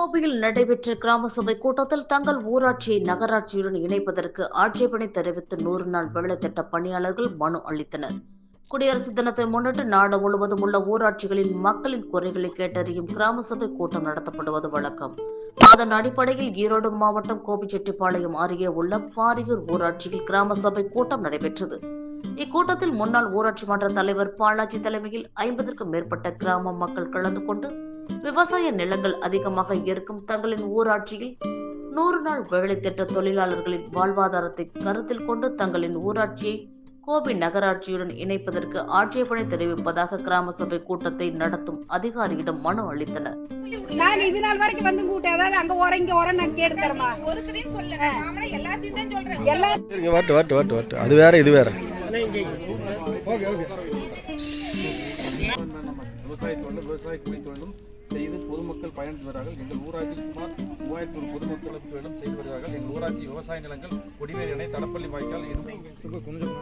கோவையில் நடைபெற்ற கிராம சபை கூட்டத்தில் தங்கள் ஊராட்சியை நகராட்சியுடன் இணைப்பதற்கு ஆட்சேபனை தெரிவித்து நூறு நாள் வேலை திட்ட பணியாளர்கள் மனு அளித்தனர். குடியரசு தினத்தை முன்னிட்டு நாடு முழுவதும் உள்ள ஊராட்சிகளின் மக்களின் குறைகளை கேட்டறியும் கிராம சபை கூட்டம் நடத்தப்படுவது வழக்கம். அதன் அடிப்படையில் ஈரோடு மாவட்டம் கோபிச்செட்டிப்பாளையம் அருகே உள்ள பாரியூர் ஊராட்சியில் கிராம சபை கூட்டம் நடைபெற்றது. இக்கூட்டத்தில் முன்னாள் ஊராட்சி மன்ற தலைவர் பாலாஜி தலைமையில் ஐம்பதற்கும் மேற்பட்ட கிராம மக்கள் கலந்து கொண்டு விவசாய நிலங்கள் அதிகமாக இருக்கும் தங்களின் ஊராட்சியில் நூறு நாள் வேலை திட்ட தொழிலாளர்களின் வாழ்வாதாரத்தை கருத்தில் கொண்டு தங்களின் ஊராட்சியை கோபி நகராட்சியுடன் இணைப்பதற்கு ஆட்சேபனை தெரிவிப்பதாக கிராம சபை கூட்டத்தை நடத்தும் அதிகாரியிடம் மனு அளித்தனர். நாங்க இது நாள் வரைக்கும் வந்து கூட்டம் அதாவது அங்க ஓரம் இங்க ஓரம் நான் கேட்டு தரமா? ஒருத்தரையும் சொல்லல. நாமளே எல்லாத்தையும் தான் சொல்றேன் வரட்டு வரட்டு வரட்டு அது வேற இது வேற. விவசாய தொழிலும் விவசாய தொழிலும் செய்து பொதுமக்கள் பயணித்து வருகிறார்கள் எங்கள் ஊராட்சியில் சுமார் மூவாயிரத்தி ஒரு பொதுமக்களுக்கு தொழிலும் செய்து வருகிறார்கள். எங்கள் ஊராட்சி விவசாய நிலங்கள் கொடிவேரி அணை தடப்பள்ளி வாய்க்கால் எதுவும் கொஞ்சம்